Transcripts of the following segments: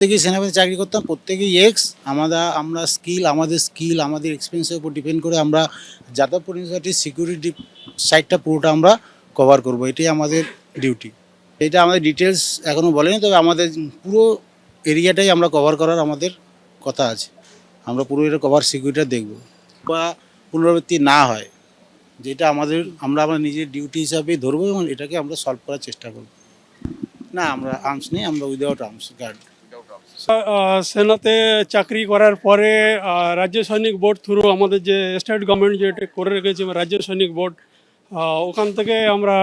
প্রত্যেকেই সেনাবাহিনী চাকরি করতাম, প্রত্যেকেই এক্স আমরা আমরা স্কিল আমাদের স্কিল আমাদের এক্সপিরিয়েন্সের উপর ডিপেন্ড করে আমরা যাদবপুর ইউনিভার্সিটির সিকিউরিটি সাইডটা পুরোটা আমরা কভার করব। এটাই আমাদের ডিউটি এটা আমাদের ডিটেলস এখনও বলেনি, তবে আমাদের পুরো এরিয়াটাই আমরা কভার করার আমাদের কথা আছে। আমরা পুরো এটা কভার সিকিউরিটা দেখব। বা পুনরাবৃত্তি না হয়, যেটা আমাদের, আমরা আমার নিজের ডিউটি হিসাবেই ধরবো এবং এটাকে আমরা সলভ করার চেষ্টা করব। না, আমরা আর্মস নেই, আমরা উইদাউট আর্মস গার্ড সেনাতে চাকরি করার পরে রাজ্য সৈনিক বোর্ড থ্রু আমাদের যে স্টেট গভর্নমেন্ট যেটা করে রেখেছে রাজ্য সৈনিক বোর্ড ওখান থেকে আমরা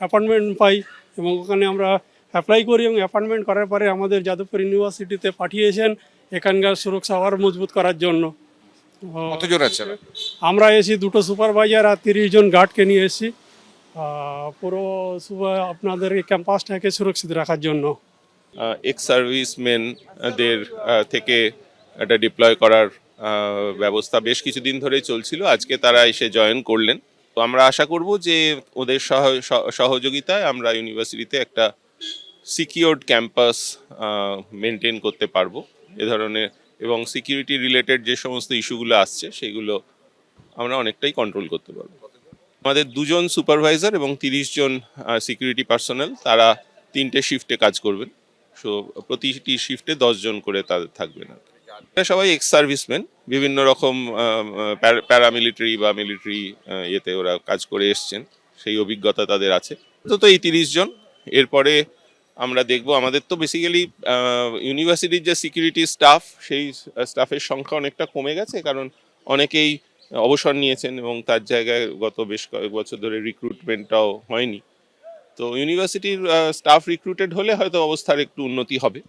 অ্যাপয়েন্টমেন্ট পাই এবং ওখানে আমরা অ্যাপ্লাই করি এবং অ্যাপয়েন্টমেন্ট করার পরে আমাদের যাদবপুর ইউনিভার্সিটিতে পাঠিয়েছেন এখানকার সুরক্ষা আরও মজবুত করার জন্য। কতজন আছে আমরা এসি দুটো সুপারভাইজার আর তিরিশ জন গার্ডকে নিয়ে এসেছি। পুরো আপনাদের এই ক্যাম্পাসটাকে সুরক্ষিত রাখার জন্য। এক্স সার্ভিসম্যানদের থেকে একটা ডিপ্লয় করার ব্যবস্থা বেশ কিছুদিন ধরেই চলছিল। আজকে তারা এসে জয়েন করলেন। তো আমরা আশা করব যে ওদের সহ- সহ- সহযোগিতায় আমরা ইউনিভার্সিটিতে একটা সিকিওরড ক্যাম্পাস মেনটেন করতে পারব এ ধরনের। এবং সিকিউরিটি রিলেটেড যে সমস্ত ইস্যুগুলো আসছে, সেগুলো আমরা অনেকটাই কন্ট্রোল করতে পারব। আমাদের দুজন সুপারভাইজার এবং তিরিশ জন সিকিউরিটি পার্সোনাল তারা তিনটে শিফটে কাজ করবেন। সো প্রতিটি শিফটে জন করে তাদের থাকবেন আর কি। সবাই এক্স সার্ভিসম্যান বিভিন্ন রকম প্যারামিলিটারি বা মিলিটারি ইয়েতে ওরা কাজ করে এসছেন, সেই অভিজ্ঞতা তাদের আছে তো এই তিরিশ জন, এরপরে আমরা দেখব, আমাদের তো বেসিক্যালি ইউনিভার্সিটির যে সিকিউরিটি স্টাফ সেই স্টাফের সংখ্যা অনেকটা কমে গেছে, কারণ অনেকেই অবসর নিয়েছেন এবং তার জায়গায় গত বেশ কয়েক বছর ধরে রিক্রুটমেন্টটাও হয়নি তো ইউনিভার্সিটির স্টাফ রিক্রুটেড হলে হয়তো অবস্থার একটু উন্নতি হবে।